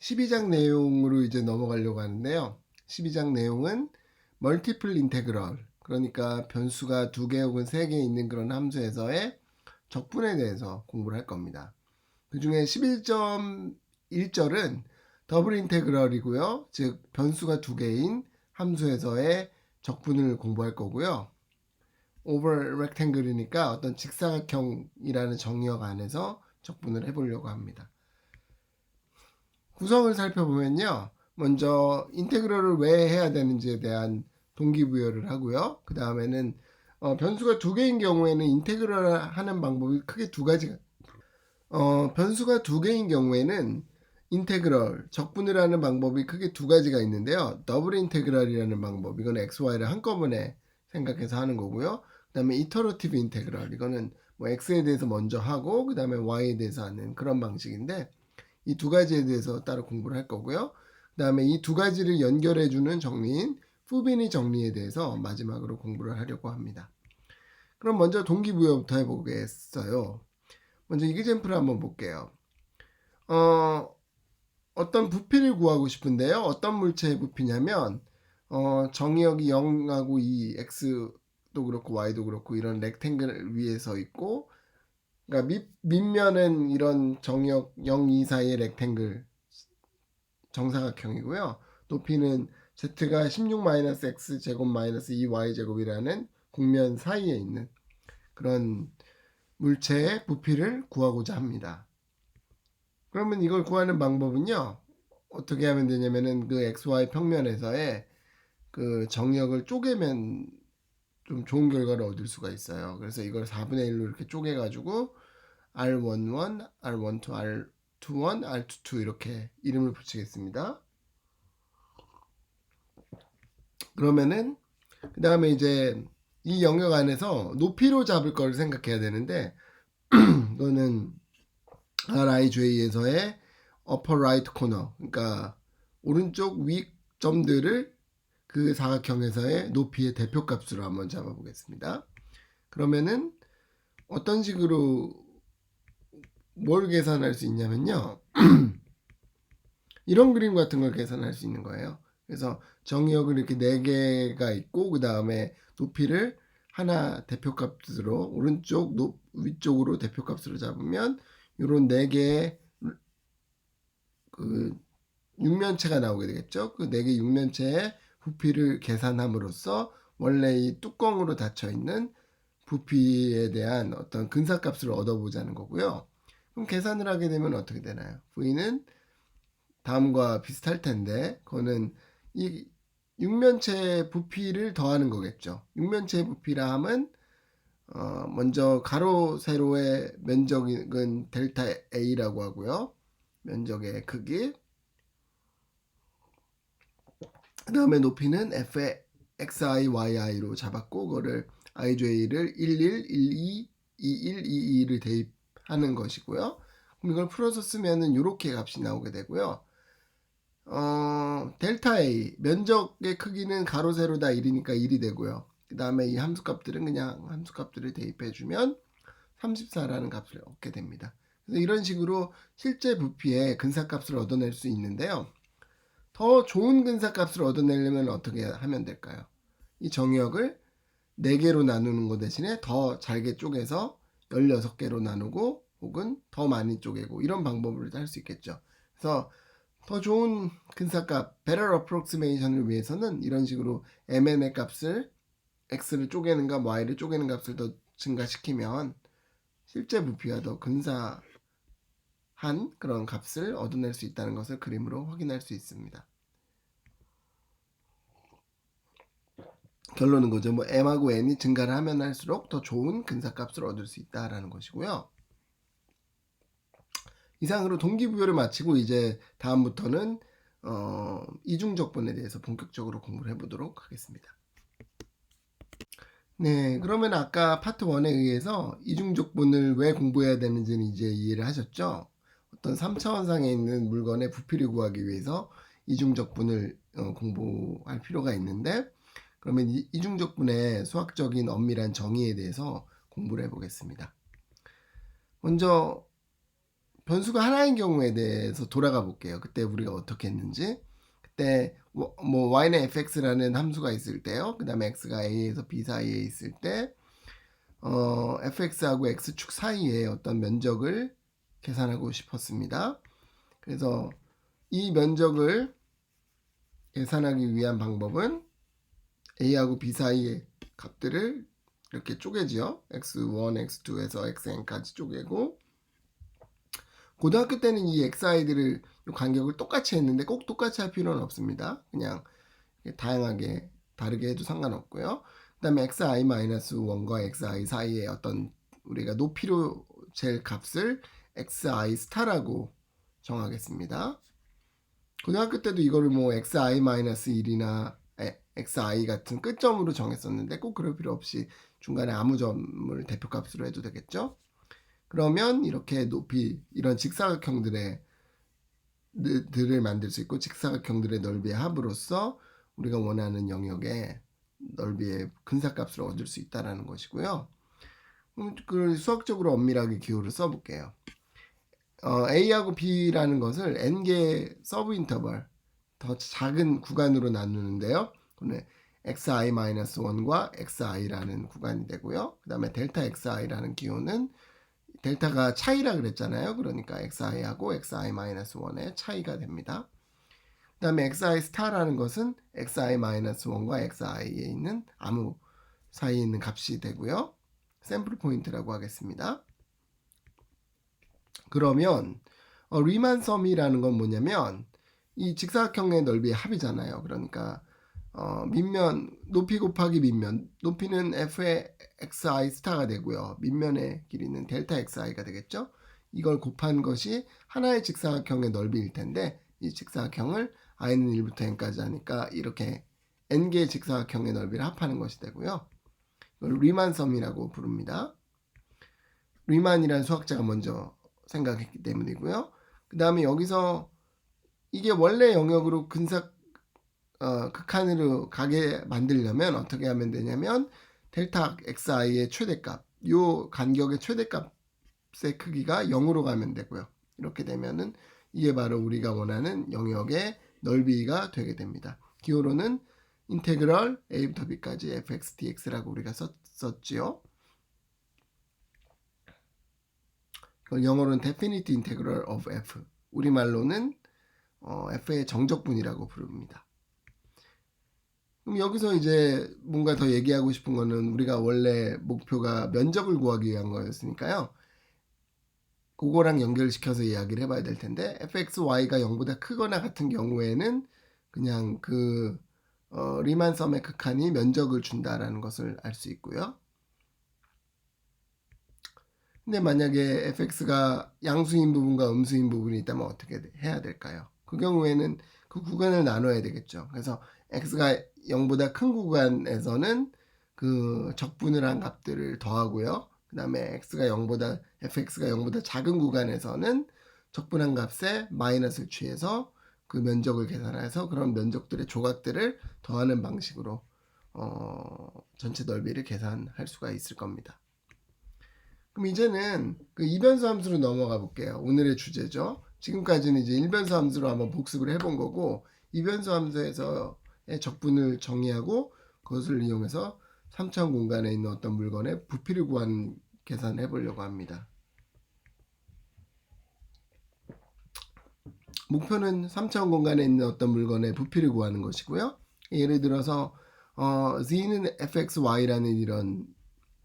12장 내용으로 이제 넘어가려고 하는데요. 12장 내용은 멀티플 인테그럴 그러니까 변수가 두 개 혹은 세 개 있는 그런 함수에서의 적분에 대해서 공부를 할 겁니다. 그 중에 11.1절은 더블 인테그럴이고요. 즉 변수가 두 개인 함수에서의 적분을 공부할 거고요. 오버 렉탱글이니까 어떤 직사각형이라는 정의역 안에서 적분을 해보려고 합니다. 구성을 살펴보면요. 먼저 인테그럴을 왜 해야 되는지에 대한 동기부여를 하고요. 그 다음에는 어, 변수가 두 개인 경우에는 인테그럴 하는 방법이 크게 두 가지가 어, 변수가 두 개인 경우에는 인테그럴 적분을 하는 방법이 크게 두 가지가 있는데요. 더블 인테그럴이라는 방법 이건 x, y를 한꺼번에 생각해서 하는 거고요. 그 다음에 이터러티브 인테그럴 이거는 뭐 x에 대해서 먼저 하고 그 다음에 y에 대해서 하는 그런 방식인데 이 두 가지에 대해서 따로 공부를 할 거고요. 그 다음에 이 두 가지를 연결해주는 정리인 푸비니 정리에 대해서 마지막으로 공부를 하려고 합니다. 그럼 먼저 동기부여부터 해보겠어요. 먼저 이그젠플을 한번 볼게요. 어, 어떤 부피를 구하고 싶은데요. 어떤 물체의 부피냐면 어, 정의역이 0하고 2, x도 그렇고 y도 그렇고 이런 렉탱글 위에 서 있고 그러니까 밑, 밑면은 이런 정의역 0, 2 사이의 렉탱글 정사각형이고요. 높이는 z가 16-x 제곱 마이너스 2y 제곱이라는 국면 사이에 있는 그런 물체의 부피를 구하고자 합니다. 그러면 이걸 구하는 방법은요. 어떻게 하면 되냐면은 그 xy 평면에서의 그 정역을 쪼개면 좀 좋은 결과를 얻을 수가 있어요. 그래서 이걸 4분의 1로 이렇게 쪼개 가지고 R11, R12, R21, R22 이렇게 이름을 붙이겠습니다. 그러면은 그 다음에 이제 이 영역 안에서 높이로 잡을 걸 생각해야 되는데 이거는 RIJ에서의 upper right corner 그러니까 오른쪽 위 점들을 그 사각형에서의 높이의 대표값으로 한번 잡아보겠습니다. 그러면은 어떤 식으로 뭘 계산할 수 있냐면요. 이런 그림 같은 걸 계산할 수 있는 거예요. 그래서 정의역을 이렇게 네 개가 있고 그 다음에 높이를 하나 대표값으로 오른쪽 높, 위쪽으로 대표값으로 잡으면 이런 네 개의 그 육면체가 나오게 되겠죠. 그네개 육면체의 부피를 계산함으로써 원래 이 뚜껑으로 닫혀 있는 부피에 대한 어떤 근사값을 얻어보자는 거고요. 그럼 계산을 하게 되면 어떻게 되나요? V는 다음과 비슷할 텐데, 그거는 이 육면체 부피를 더하는 거겠죠. 육면체 부피라 함은 어, 먼저 가로 세로의 면적은 델타 A라고 하고요. 면적의 크기. 그 다음에 높이는 F의 XI, YI로 잡았고, 그거를 IJ를 11, 12, 21, 22를 대입 하는 것이고요. 그럼 이걸 풀어서 쓰면은 이렇게 값이 나오게 되고요. 어, 델타 A 면적의 크기는 가로 세로 다 1이니까 1이 되고요. 그 다음에 이 함수값들은 그냥 함수값들을 대입해주면 34라는 값을 얻게 됩니다. 그래서 이런 식으로 실제 부피의 근사값을 얻어낼 수 있는데요. 더 좋은 근사값을 얻어내려면 어떻게 하면 될까요? 이 정역을 4개로 나누는 것 대신에 더 잘게 쪼개서 16개로 나누고 혹은 더 많이 쪼개고 이런 방법을 할 수 있겠죠. 그래서 더 좋은 근사값, better approximation을 위해서는 이런 식으로 mn의 값을 x를 쪼개는가 y를 쪼개는 값을 더 증가시키면 실제 부피와 더 근사한 그런 값을 얻어낼 수 있다는 것을 그림으로 확인할 수 있습니다. 결론은 거죠. 뭐 m하고 n이 증가를 하면 할수록 더 좋은 근사값을 얻을 수 있다라는 것이고요. 이상으로 동기부여를 마치고 이제 다음부터는 어, 이중적분에 대해서 본격적으로 공부를 해보도록 하겠습니다. 네, 그러면 아까 파트 1에 의해서 이중적분을 왜 공부해야 되는지는 이제 이해를 하셨죠? 어떤 3차원상에 있는 물건의 부피를 구하기 위해서 이중적분을 어, 공부할 필요가 있는데 그러면 이, 이중적분의 수학적인 엄밀한 정의에 대해서 공부를 해보겠습니다. 먼저 변수가 하나인 경우에 대해서 돌아가 볼게요. 그때 우리가 어떻게 했는지. 그때 뭐, 뭐 y는 fx라는 함수가 있을 때요. 그 다음에 x가 a에서 b 사이에 있을 때 어, fx하고 x축 사이에 어떤 면적을 계산하고 싶었습니다. 그래서 이 면적을 계산하기 위한 방법은 a하고 b 사이의 값들을 이렇게 쪼개지요. x1, x2에서 xn까지 쪼개고 고등학교 때는 이 xi들을 이 간격을 똑같이 했는데 꼭 똑같이 할 필요는 없습니다. 그냥 다양하게 다르게 해도 상관없고요. 그 다음에 xi-1과 xi 사이에 어떤 우리가 높이로 잴 값을 xi 스타라고 정하겠습니다. 고등학교 때도 이거를 뭐 xi-1이나 xi 같은 끝점으로 정했었는데 꼭 그럴 필요 없이 중간에 아무 점을 대표값으로 해도 되겠죠. 그러면 이렇게 높이 이런 직사각형들의 들을 만들 수 있고 직사각형들의 넓이의 합으로써 우리가 원하는 영역의 넓이의 근사값을 얻을 수 있다라는 것이고요. 음, 그 수학적으로 엄밀하게 기호를 써볼게요. 어, A하고 B라는 것을 n개 서브 인터벌 더 작은 구간으로 나누는데요. 오늘 xi-1과 xi라는 구간이 되고요. 그 다음에 델타 xi라는 기호는 델타가 차이라 그랬잖아요. 그러니까 xi하고 xi-1의 차이가 됩니다. 그 다음에 xi 스타라는 것은 xi-1과 xi에 있는 아무 사이에 있는 값이 되고요. 샘플 포인트라고 하겠습니다. 그러면 어, 리만 섬이라는 건 뭐냐면 이 직사각형의 넓이의 합이잖아요. 그러니까 어, 밑면 높이 곱하기 밑면 높이는 f의 xi 스타가 되고요. 밑면의 길이는 델타 xi가 되겠죠. 이걸 곱한 것이 하나의 직사각형의 넓이일 텐데 이 직사각형을 i는 1부터 n까지 하니까 이렇게 n개의 직사각형의 넓이를 합하는 것이 되고요. 이걸 리만섬이라고 부릅니다. 리만이라는 수학자가 먼저 생각했기 때문이고요. 그 다음에 여기서 이게 원래 영역으로 근사 어, 극한으로 가게 만들려면 어떻게 하면 되냐면 델타 xi의 최대값, 요 간격의 최대값의 크기가 0으로 가면 되고요. 이렇게 되면은 이게 바로 우리가 원하는 영역의 넓이가 되게 됩니다. 기호로는 인테그럴 a부터 b까지 fx dx라고 우리가 썼, 썼지요. 영어로는 definite integral of f, 우리말로는 어, f의 정적분이라고 부릅니다. 그럼 여기서 이제 뭔가 더 얘기하고 싶은 거는 우리가 원래 목표가 면적을 구하기 위한 거였으니까요. 그거랑 연결시켜서 이야기를 해봐야 될 텐데 fx, y가 0보다 크거나 같은 경우에는 그냥 그 어, 리만 썸의 극한이 면적을 준다라는 것을 알 수 있고요. 근데 만약에 fx가 양수인 부분과 음수인 부분이 있다면 어떻게 해야 될까요? 그 경우에는 그 구간을 나눠야 되겠죠. 그래서 x가 0보다 큰 구간에서는 그 적분을 한 값들을 더하고요. 그 다음에 x가 0보다 fx가 0보다 작은 구간에서는 적분한 값에 마이너스를 취해서 그 면적을 계산해서 그런 면적들의 조각들을 더하는 방식으로 어, 전체 넓이를 계산할 수가 있을 겁니다. 그럼 이제는 그 이변수 함수로 넘어가 볼게요. 오늘의 주제죠. 지금까지는 이제 일변수 함수로 한번 복습을 해본 거고 이변수 함수에서 적분을 정의하고 그것을 이용해서 3차원 공간에 있는 어떤 물건의 부피를 구하는 계산을 해보려고 합니다. 목표는 3차원 공간에 있는 어떤 물건의 부피를 구하는 것이고요. 예를 들어서 어, z는 fxy라는 이런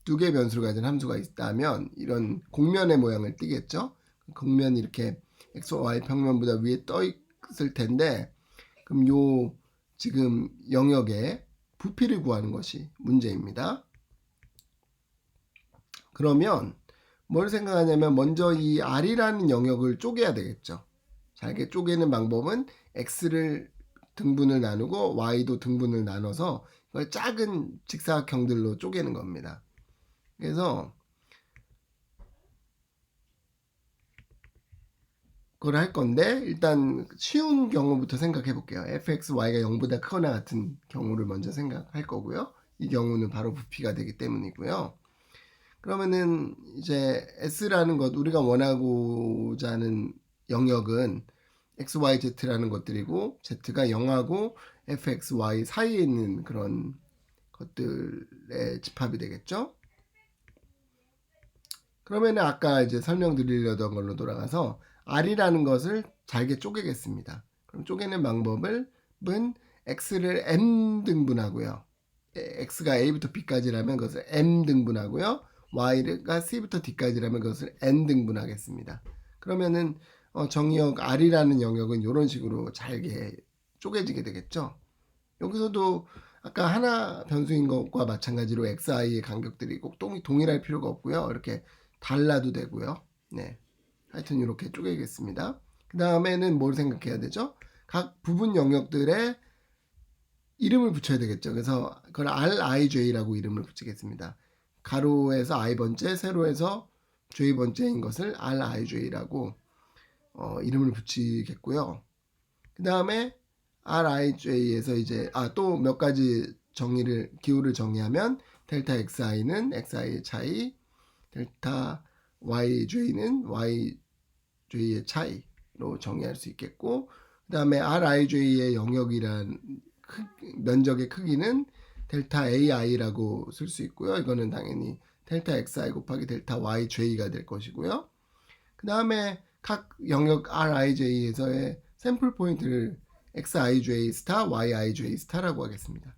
두 개의 변수를 가진 함수가 있다면 이런 공면의 모양을 띠겠죠. 공면이 이렇게 x, y 평면보다 위에 떠 있을 텐데 그럼 요 지금 영역의 부피를 구하는 것이 문제입니다. 그러면 뭘 생각하냐면 먼저 이 R이라는 영역을 쪼개야 되겠죠. 잘게 쪼개는 방법은 X를 등분을 나누고 Y도 등분을 나눠서 이걸 작은 직사각형들로 쪼개는 겁니다. 그래서 그걸 할 건데 일단 쉬운 경우부터 생각해 볼게요. fx, y가 0보다 크거나 같은 경우를 먼저 생각할 거고요. 이 경우는 바로 부피가 되기 때문이고요. 그러면은 이제 s라는 것 우리가 원하고자 하는 영역은 x, y, z라는 것들이고 z가 0하고 f, x, y 사이에 있는 그런 것들의 집합이 되겠죠. 그러면은 아까 이제 설명드리려던 걸로 돌아가서 r이라는 것을 잘게 쪼개겠습니다. 그럼 쪼개는 방법은 x를 m 등분하고요. x가 a부터 b까지라면 그것을 m 등분하고요. y가 c부터 d까지라면 그것을 n 등분하겠습니다. 그러면은 어, 정의역 r이라는 영역은 이런 식으로 잘게 쪼개지게 되겠죠. 여기서도 아까 하나 변수인 것과 마찬가지로 xi의 간격들이 꼭 동- 동일할 필요가 없고요. 이렇게 달라도 되고요. 네. 하여튼 이렇게 쪼개겠습니다. 그 다음에는 뭘 생각해야 되죠? 각 부분 영역들의 이름을 붙여야 되겠죠. 그래서 그걸 RIJ라고 이름을 붙이겠습니다. 가로에서 i번째, 세로에서 j번째인 것을 RIJ라고 어, 이름을 붙이겠고요. 그 다음에 RIJ에서 이제 아 또 몇 가지 정의를 기호를 정의하면 델타 XI는 XI의 차이, 델타 YJ는 YJ의 차이로 정의할 수 있겠고 그 다음에 RIJ의 영역이란 크- 면적의 크기는 델타 AI라고 쓸 수 있고요. 이거는 당연히 델타 XI 곱하기 델타 YJ가 될 것이고요. 그 다음에 각 영역 RIJ에서의 샘플 포인트를 XIJ 스타, YIJ 스타라고 하겠습니다.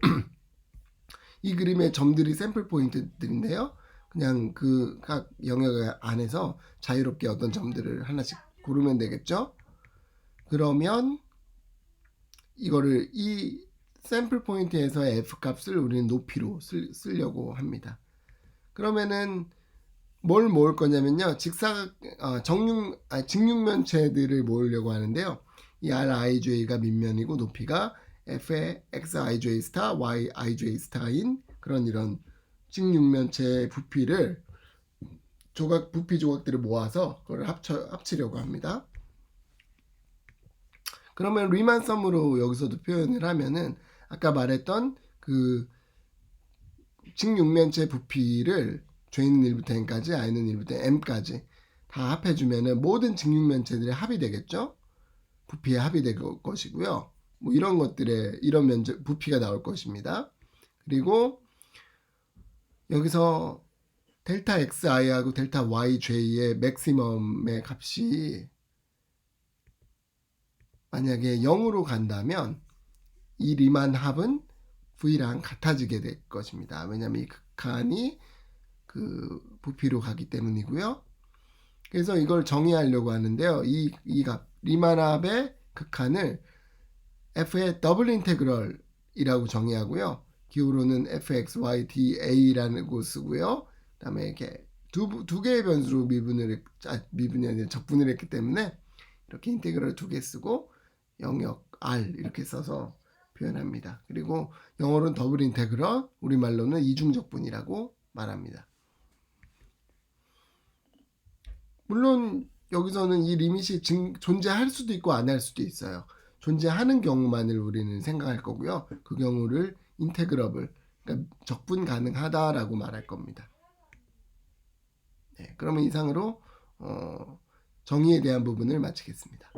이 그림의 점들이 샘플 포인트들인데요. 그냥 그 각 영역 안에서 자유롭게 어떤 점들을 하나씩 고르면 되겠죠. 그러면 이거를 이 샘플 포인트에서의 f 값을 우리는 높이로 쓸, 쓰려고 합니다. 그러면은 뭘 모을 거냐면요. 직사 어, 정육 아, 직육면체들을 모으려고 하는데요. 이 RIJ가 밑면이고 높이가 F의 XIJ 스타, YIJ 스타인 그런 이런 직육면체의 부피를 조각 부피 조각들을 모아서 그걸 합쳐 합치려고 합니다. 그러면 리만 썸으로 여기서도 표현을 하면은 아까 말했던 그 직육면체 부피를 J는 1부터 N까지, I는 1부터 M까지 다 합해주면은 모든 직육면체들의 합이 되겠죠? 부피의 합이 될 거- 것이고요. 뭐 이런 것들의 이런 면적 부피가 나올 것입니다. 그리고 여기서 델타 XI하고 델타 YJ의 맥시멈의 값이 만약에 0으로 간다면 이 리만 합은 V랑 같아지게 될 것입니다. 왜냐하면 이 극한이 그 부피로 가기 때문이고요. 그래서 이걸 정의하려고 하는데요. 이, 이 값, 리만 합의 극한을 f의 더블 인테그럴이라고 정의하고요. 기호로는 fxyda라는 거 쓰고요. 그다음에 이렇게 두, 두 개의 변수로 미분을 했- 아, 미분이 아니라 적분을 했기 때문에 이렇게 인테그럴 두 개 쓰고 영역 r 이렇게 써서 표현합니다. 그리고 영어로는 더블 인테그럴, 우리말로는 이중적분이라고 말합니다. 물론 여기서는 이 리밋이 증- 존재할 수도 있고 안 할 수도 있어요. 존재하는 경우만을 우리는 생각할 거고요. 그 경우를 인테그러블, 그러니까 적분 가능하다라고 말할 겁니다. 네, 그러면 이상으로 어, 정의에 대한 부분을 마치겠습니다.